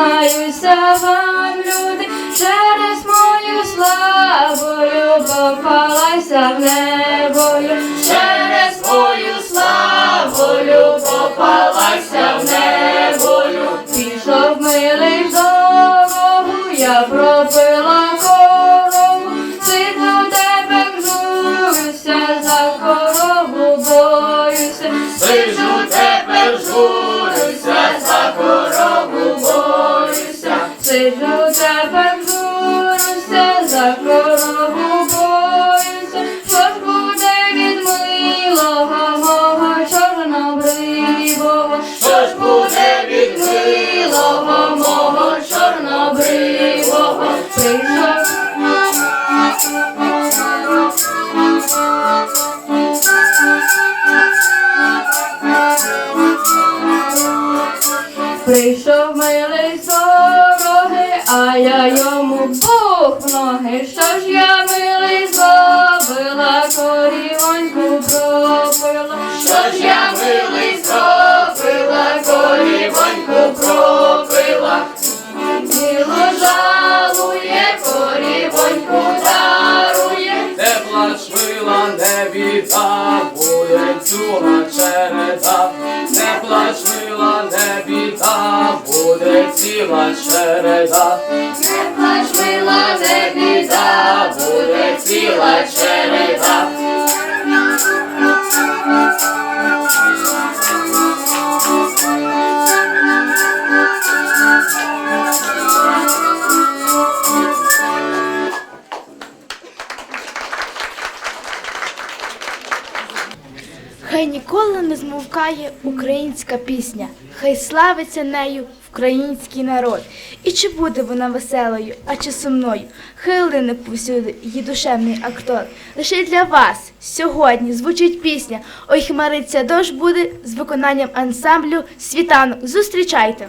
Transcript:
Каюся вам, люди, через мою славу попалася в небою, через мою славу попалася в небою, пішов милий в дорогу, я пропила корову, сильно тебе жуюся, за корову боюся, сижу тебе, жую. Борюся. Сиджу тепер за корову боюся, що ж буде від милого мого чорнобривого, Що ж буде від милого мого чорнобривого? прийшов. Прийшов милий сороги, а я йому в ноги. Що ж я милий зробила, корівоньку пропила. Що ж я милий зробила, корівоньку пропила? Діло жалує, корівоньку дарує. Тепла швила не біда, буде цюга череда. Тепла швила не біда, буде ціла череда. Не плач, мила, не біда, буде ціла череда. Хай ніколи не змовкає українська пісня, хай славиться нею український народ. І чи буде вона веселою, а чи сумною? Хилини повсюди її душевний актор. Лише для вас сьогодні звучить пісня Ой, хмариться дощ буде з виконанням ансамблю Світанок. Зустрічайте!